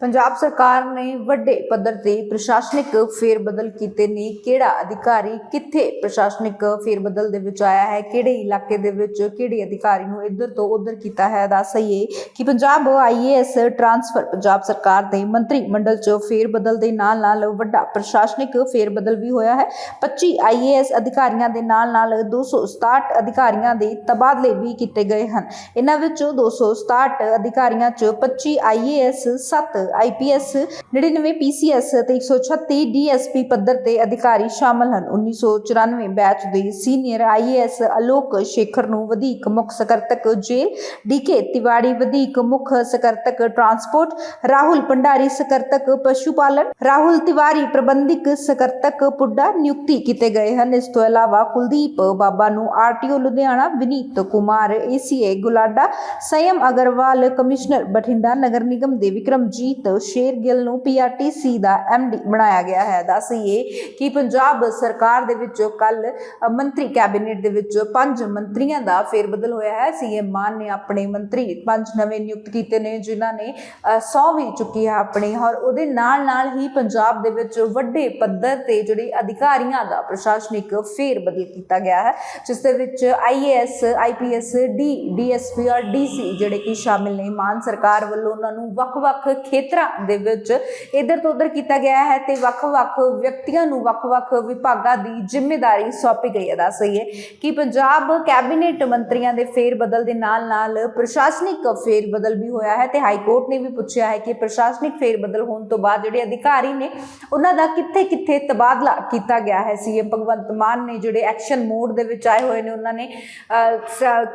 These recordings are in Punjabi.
ਪੰਜਾਬ ਸਰਕਾਰ ਨੇ ਵੱਡੇ ਪੱਧਰ ਤੇ ਪ੍ਰਸ਼ਾਸਨਿਕ ਫੇਰਬਦਲ ਕੀਤੇ ਨੇ। ਕਿਹੜਾ ਅਧਿਕਾਰੀ ਕਿੱਥੇ ਪ੍ਰਸ਼ਾਸਨਿਕ ਫੇਰਬਦਲ ਦੇ ਵਿੱਚ ਆਇਆ ਹੈ? ਕਿਹੜੇ ਇਲਾਕੇ ਦੇ ਵਿੱਚ ਕਿਹੜੇ ਅਧਿਕਾਰੀ ਨੂੰ ਇੱਧਰ ਤੋਂ ਉੱਧਰ ਕੀਤਾ ਹੈ? ਦੱਸਈਏ ਕਿ ਪੰਜਾਬ ਆਈਏਐਸ ਟ੍ਰਾਂਸਫਰ ਪੰਜਾਬ ਸਰਕਾਰ ਦੇ ਮੰਤਰੀ ਮੰਡਲ 'ਚ ਫੇਰਬਦਲ ਦੇ ਨਾਲ ਨਾਲ ਵੱਡਾ ਪ੍ਰਸ਼ਾਸਨਿਕ ਫੇਰਬਦਲ ਵੀ ਹੋਇਆ ਹੈ। 25 ਆਈਏਐਸ ਅਧਿਕਾਰੀਆਂ ਦੇ ਨਾਲ ਨਾਲ 267 ਅਧਿਕਾਰੀਆਂ ਦੇ ਤਬਾਦਲੇ ਵੀ ਕੀਤੇ ਗਏ ਹਨ। ਇਹਨਾਂ ਵਿੱਚੋਂ 267 ਅਧਿਕਾਰੀਆਂ 'ਚ 25 ਆਈਏਐਸ 7 ਆਈਪੀਐਸ 99 ਪੀਸੀਐਸ ਅਤੇ 136 ਡੀਐਸਪੀ ਪੱਧਰ ਤੇ ਅਧਿਕਾਰੀ ਸ਼ਾਮਲ ਹਨ। 1994 ਬੈਚ ਦੇ ਸੀਨੀਅਰ ਆਈਏਐਸ ਅਲੋਕ ਸ਼ੇਖਰ ਨੂੰ ਵਧੇਕ ਮੁੱਖ ਸਕੱਤਰ ਜੇਲ੍ਹ ਡੀਕੇ ਤਿਵਾੜੀ ਵਧੇਕ ਮੁੱਖ ਸਕੱਤਰ ਟਰਾਂਸਪੋਰਟ ਰਾਹੁਲ ਭੰਡਾਰੀ ਸਕੱਤਰ ਪਸ਼ੂ ਪਾਲਣ ਰਾਹੁਲ ਤਿਵਾਰੀ ਪ੍ਰਬੰਧਕ ਸਕੱਤਰ ਪੁੱਡਾ ਨਿਯੁਕਤੀ ਕੀਤੇ ਗਏ ਹਨ। ਇਸ ਤੋਂ ਇਲਾਵਾ ਕੁਲਦੀਪ ਬਾਬਾ ਨੂੰ RTO Ludhiana, Vineet Kumar ACA Gulada, Sanyam Agarwal, commissioner Bathinda, ਨਗਰ ਨਿਗਮ ਦੇ ਵਿਕਰਮਜੀਤ ਸ਼ੇਰਗਿੱਲ ਨੂੰ ਪੀਆਰਟੀਸੀ ਦਾ ਐਮਡੀ ਬਣਾਇਆ ਗਿਆ ਹੈ। ਦੱਸੀਏ ਕਿ ਪੰਜਾਬ ਸਰਕਾਰ ਦੇ ਵਿੱਚ ਕੱਲ ਮੰਤਰੀ ਕੈਬਨਿਟ ਦੇ ਵਿੱਚ ਪੰਜ ਮੰਤਰੀਆਂ ਦਾ ਫੇਰਬਦਲ ਹੋਇਆ ਹੈ। ਸੀਐਮ ਮਾਨ ਨੇ ਆਪਣੇ ਮੰਤਰੀ ਪੰਜ ਨਵੇਂ ਨਿਯੁਕਤ ਕੀਤੇ ਨੇ, ਜਿਨ੍ਹਾਂ ਨੇ ਸੌ ਵੀ ਚੁੱਕੀ ਹੈ ਆਪਣੀ ਔਰ ਉਹਦੇ ਨਾਲ ਨਾਲ ਹੀ ਪੰਜਾਬ ਦੇ ਵਿੱਚ ਵੱਡੇ ਪੱਧਰ ਤੇ ਜਿਹੜੇ ਅਧਿਕਾਰੀਆਂ ਦਾ ਪ੍ਰਸ਼ਾਸਨਿਕ ਫੇਰਬਦਲ ਕੀਤਾ ਗਿਆ ਹੈ, ਜਿਸ ਦੇ ਵਿੱਚ ਆਈਏਐਸ ਆਈਪੀਐਸ ਡੀ ਡੀਐਸਪੀ ਔਰ ਡੀਸੀ ਜਿਹੜੇ ਕਿ ਸ਼ਾਮਿਲ ਨੇ। ਮਾਨ ਸਰਕਾਰ ਵੱਲੋਂ ਉਹਨਾਂ ਨੂੰ ਵੱਖ-ਵੱਖ ਖੇਤਰਾਂ ਦੇ ਵਿੱਚ ਇਧਰ ਤੋਂ ਉਧਰ ਕੀਤਾ ਗਿਆ ਹੈ ਤੇ ਵੱਖ-ਵੱਖ ਵਿਅਕਤੀਆਂ ਨੂੰ ਵੱਖ-ਵੱਖ ਵਿਭਾਗਾਂ ਦੀ ਜ਼ਿੰਮੇਵਾਰੀ ਸੌਂਪੀ ਗਈ ਹੈ। ਦੱਸ ਰਹੀ ਹੈ ਕਿ ਪੰਜਾਬ ਕੈਬਨਿਟ ਮੰਤਰੀਆਂ ਦੇ ਫੇਰ ਬਦਲ ਦੇ ਨਾਲ-ਨਾਲ ਪ੍ਰਸ਼ਾਸਨਿਕ ਫੇਰ ਬਦਲ ਵੀ ਹੋਇਆ ਹੈ ਤੇ ਹਾਈ ਕੋਰਟ ਨੇ ਵੀ ਪੁੱਛਿਆ ਹੈ ਕਿ ਪ੍ਰਸ਼ਾਸਨਿਕ ਫੇਰਬਦਲ ਹੋਣ ਤੋਂ ਬਾਅਦ ਜਿਹੜੇ ਅਧਿਕਾਰੀ ਨੇ, ਉਹਨਾਂ ਦਾ ਕਿੱਥੇ-ਕਿੱਥੇ ਤਬਾਦਲਾ ਕੀਤਾ ਗਿਆ ਹੈ? ਸੀਐਮ ਭਗਵੰਤ ਮਾਨ ਨੇ ਜਿਹੜੇ ਐਕਸ਼ਨ ਮੋਡ ਦੇ ਵਿੱਚ ਆਏ ਹੋਏ ਨੇ, ਉਹਨਾਂ ਨੇ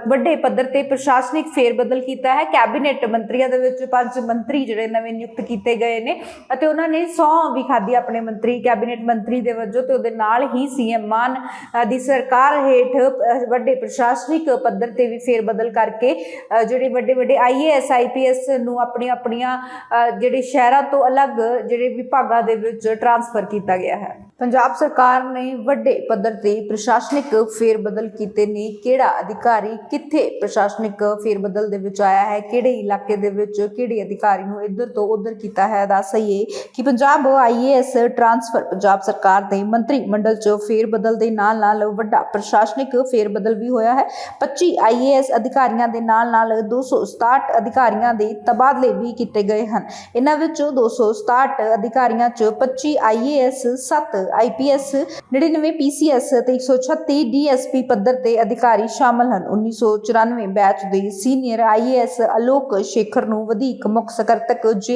ਵੱਡੇ ਪੱਧਰ ਤੇ ਪ੍ਰਸ਼ਾਸਨਿਕ ਫੇਰਬਦਲ ਕੀਤਾ ਹੈ। ਕੈਬਨਿਟ ਮੰਤਰੀਆਂ ਦੇ ਵਿੱਚ ਪੰਜ ਮੰਤਰੀ ਜਿਹੜੇ ਨਵੇਂ ਨਿਯੁਕਤ ਕੀਤੇ ਗਏ ਨੇ ਅਤੇ ਉਹਨਾਂ ਨੇ ਸਹੁੰ ਵੀ ਖਾਧੀ ਆਪਣੇ ਮੰਤਰੀ, ਕੈਬਨਿਟ ਮੰਤਰੀ ਦੇ ਵਜੋਂ ਤੇ ਉਹਦੇ ਨਾਲ ਹੀ ਸੀਐਮ ਮਾਨ ਦੀ ਸਰਕਾਰ ਹੇਠ ਵੱਡੇ ਪ੍ਰਸ਼ਾਸਨਿਕ ਪੱਧਰ ਤੇ ਵੀ ਫੇਰ ਬਦਲ ਕਰਕੇ ਜਿਹੜੇ ਵੱਡੇ ਵੱਡੇ ਆਈਏਐਸ ਆਈਪੀਐਸ ਨੂੰ ਆਪਣੀਆਂ ਆਪਣੀਆਂ ਜਿਹੜੇ ਸ਼ਹਿਰਾਂ ਤੋਂ ਅਲੱਗ ਜਿਹੜੇ ਵਿਭਾਗਾਂ ਦੇ ਵਿੱਚ ਟ੍ਰਾਂਸਫਰ ਕੀਤਾ ਗਿਆ ਹੈ। ਪੰਜਾਬ ਸਰਕਾਰ ਨੇ ਵੱਡੇ ਪੱਧਰ ਤੇ ਪ੍ਰਸ਼ਾਸਨਿਕ ਫੇਰਬਦਲ ਕੀਤੇ ਨੇ। ਕਿਹੜਾ ਅਧਿਕਾਰੀ ਕਿੱਥੇ ਪ੍ਰਸ਼ਾਸਨਿਕ ਫੇਰਬਦਲ ਦੇ ਵਿੱਚ ਆਇਆ ਹੈ? ਕਿਹੜੇ ਇਲਾਕੇ ਦੇ ਵਿੱਚ ਕਿਹੜੇ ਅਧਿਕਾਰੀ ਨੂੰ ਇੱਧਰ ਤੋਂ ਉੱਧਰ ਕੀਤਾ ਹੈ ਦੱਸਈਏ ਕਿ ਪੰਜਾਬ ਆਈਏਐਸ ਟ੍ਰਾਂਸਫਰ ਪੰਜਾਬ ਸਰਕਾਰ ਦੇ ਮੰਤਰੀ ਮੰਡਲ 'ਚ ਫੇਰਬਦਲ ਦੇ ਨਾਲ ਨਾਲ ਵੱਡਾ ਪ੍ਰਸ਼ਾਸਨਿਕ ਫੇਰਬਦਲ ਵੀ ਹੋਇਆ ਹੈ। 25 ਆਈਏਐਸ ਅਧਿਕਾਰੀਆਂ ਦੇ ਨਾਲ ਨਾਲ 267 ਅਧਿਕਾਰੀਆਂ ਦੇ ਤਬਾਦਲੇ ਵੀ ਕੀਤੇ ਗਏ ਹਨ। ਇਹਨਾਂ ਵਿੱਚੋਂ 267 ਅਧਿਕਾਰੀਆਂ 'ਚ 25 ਆਈਏਐਸ 7 ਆਈਪੀਐਸ 99 ਪੀਸੀਐਸ ਅਤੇ 136 ਡੀਐਸਪੀ ਪੱਧਰ ਤੇ ਅਧਿਕਾਰੀ ਸ਼ਾਮਲ ਹਨ। 1994 ਬੈਚ ਦੇ ਸੀਨੀਅਰ ਆਈਏਐਸ ਅਲੋਕ ਸ਼ੇਖਰ ਨੂੰ ਵਧੀਕ ਮੁੱਖ ਸਕੱਤਰ ਜੇ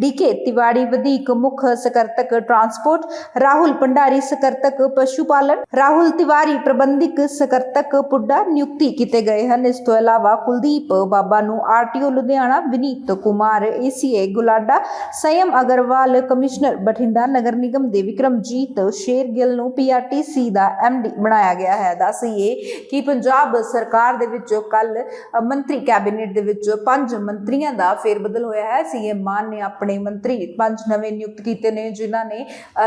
ਡੀਕੇ ਤਿਵਾੜੀ ਵਧੇਕ ਮੁੱਖ ਸਕੱਤਰ ਟਰਾਂਸਪੋਰਟ, ਰਾਹੁਲ ਭੰਡਾਰੀ ਸਕੱਤਰ ਪਸ਼ੂ ਪਾਲਣ ਰਾਹੁਲ ਤਿਵਾਰੀ ਪ੍ਰਬੰਧਕ ਸਕੱਤਰ ਪੁੱਡਾ ਨਿਯੁਕਤੀ ਕੀਤੇ ਗਏ ਹਨ। ਇਸ ਤੋਂ ਇਲਾਵਾ ਕੁਲਦੀਪ ਬਾਬਾ ਨੂੰ RTO Ludhiana Vineet Kumar ACA Gulada, Sanyam Agarwal, commissioner Bathinda ਨਗਰ ਨਿਗਮ ਦੇ ਵਿਕਰਮਜੀਤ ਸ਼ੇਰਗਿੱਲ ਨੂੰ ਪੀਆਰਟੀਸੀ ਦਾ ਐਮਡੀ ਬਣਾਇਆ ਗਿਆ ਹੈ। ਦੱਸੀਏ ਕਿ ਪੰਜਾਬ ਸਰਕਾਰ ਦੇ ਵਿੱਚ ਕੱਲ ਮੰਤਰੀ ਕੈਬਨਿਟ ਦੇ ਵਿੱਚ ਪੰਜ ਮੰਤਰੀਆਂ ਦਾ ਫੇਰਬਦਲ ਹੋਇਆ ਹੈ। ਸੀਐਮ ਮਾਨ ਨੇ ਆਪਣੇ ਮੰਤਰੀ ਪੰਜ ਨਵੇਂ ਨਿਯੁਕਤ ਕੀਤੇ ਨੇ, ਜਿਨ੍ਹਾਂ ਨੇ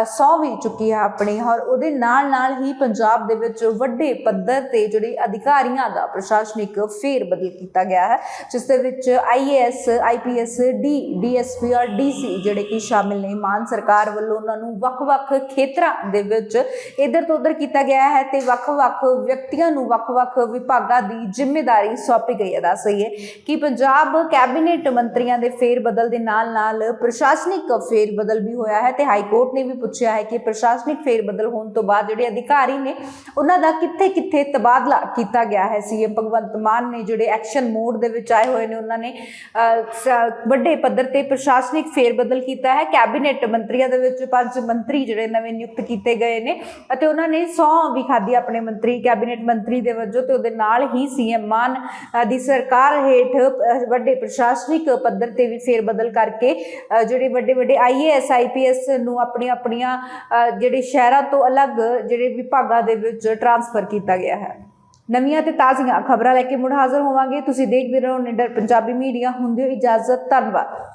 ਸੌ ਵੀ ਚੁੱਕੀ ਹੈ ਆਪਣੀ, ਔਰ ਉਹਦੇ ਨਾਲ ਨਾਲ ਹੀ ਪੰਜਾਬ ਦੇ ਵਿੱਚ ਵੱਡੇ ਪੱਧਰ ਤੇ ਜਿਹੜੇ ਅਧਿਕਾਰੀਆਂ ਦਾ ਪ੍ਰਸ਼ਾਸਨਿਕ ਫੇਰ ਬਦਲ ਕੀਤਾ ਗਿਆ ਹੈ, ਜਿਸ ਦੇ ਵਿੱਚ ਆਈਏਐਸ ਆਈਪੀਐਸ ਡੀ ਡੀਐਸਪੀ ਔਰ ਡੀਸੀ ਜਿਹੜੇ ਕਿ ਸ਼ਾਮਿਲ ਨੇ। ਮਾਨ ਸਰਕਾਰ ਵੱਲੋਂ ਉਹਨਾਂ ਨੂੰ ਵੱਖ-ਵੱਖ ਖੇਤਰਾਂ ਦੇ ਵਿੱਚ ਇਧਰ ਤੋਂ ਉਧਰ ਕੀਤਾ ਗਿਆ ਹੈ ਤੇ ਵੱਖ-ਵੱਖ ਵਿਅਕਤੀਆਂ ਨੂੰ ਵੱਖ-ਵੱਖ ਵਿਭਾਗਾਂ ਦੀ ਜ਼ਿੰਮੇਵਾਰੀ ਸੌਂਪੀ ਗਈ ਹੈ। ਦੱਸ ਦਈਏ ਕਿ ਪੰਜਾਬ ਕੈਬਨਿਟ ਮੰਤਰੀਆਂ ਦੇ ਫੇਰ ਬਦਲ ਦੇ ਨਾਲ ਨਾਲ-ਨਾਲ ਪ੍ਰਸ਼ਾਸਨਿਕ ਫੇਰਬਦਲ ਵੀ ਹੋਇਆ ਹੈ ਤੇ ਹਾਈ ਕੋਰਟ ਨੇ ਵੀ ਪੁੱਛਿਆ ਹੈ ਕਿ ਪ੍ਰਸ਼ਾਸਨਿਕ ਫੇਰਬਦਲ ਹੋਣ ਤੋਂ ਬਾਅਦ ਜਿਹੜੇ ਅਧਿਕਾਰੀ ਨੇ, ਉਹਨਾਂ ਦਾ ਕਿੱਥੇ-ਕਿੱਥੇ ਤਬਾਦਲਾ ਕੀਤਾ ਗਿਆ ਹੈ? ਸੀਐਮ ਭਗਵੰਤ ਮਾਨ ਨੇ ਜਿਹੜੇ ਐਕਸ਼ਨ ਮੋਡ ਦੇ ਵਿੱਚ ਆਏ ਹੋਏ ਨੇ, ਉਹਨਾਂ ਨੇ ਵੱਡੇ ਪੱਧਰ ਤੇ ਪ੍ਰਸ਼ਾਸਨਿਕ ਫੇਰਬਦਲ ਕੀਤਾ ਹੈ। ਕੈਬਨਿਟ ਮੰਤਰੀਆਂ ਦੇ ਵਿੱਚ ਪੰਜ ਮੰਤਰੀ ਜਿਹੜੇ ਨਵੇਂ ਨਿਯੁਕਤ ਕੀਤੇ ਗਏ ਨੇ ਅਤੇ ਉਹਨਾਂ ਨੇ ਸਹੁੰ ਵੀ ਖਾਧੀ ਆਪਣੇ ਮੰਤਰੀ, ਕੈਬਨਿਟ ਮੰਤਰੀ ਦੇ ਵਜੋਂ ਤੇ ਉਹਦੇ ਨਾਲ ਹੀ ਸੀਐਮ ਮਾਨ ਦੀ ਸਰਕਾਰ ਹੇਠ ਵੱਡੇ ਪ੍ਰਸ਼ਾਸਨਿਕ ਪੱਧਰ ਤੇ ਵੀ ਫੇਰਬਦਲ ਕਰ ਕਰਕੇ ਜਿਹੜੇ ਵੱਡੇ ਵੱਡੇ ਆਈਏਐਸ ਆਈਪੀਐਸ ਨੂੰ ਆਪਣੀਆਂ ਆਪਣੀਆਂ ਅ, ਜਿਹੜੇ ਸ਼ਹਿਰਾਂ ਤੋਂ ਅਲੱਗ ਜਿਹੜੇ ਵਿਭਾਗਾਂ ਦੇ ਵਿੱਚ ਟ੍ਰਾਂਸਫਰ ਕੀਤਾ ਗਿਆ ਹੈ। ਨਵੀਆਂ ਤੇ ਤਾਜ਼ੀਆਂ ਖਬਰਾਂ ਲੈ ਕੇ ਮੁੜ ਹਾਜ਼ਰ ਹੋਵਾਂਗੇ। ਤੁਸੀਂ ਦੇਖਦੇ ਰਹੋ ਨਿਡਰ ਪੰਜਾਬੀ ਮੀਡੀਆ। ਹੁੰਦੀ ਹੋ ਇਜਾਜ਼ਤ। ਧੰਨਵਾਦ।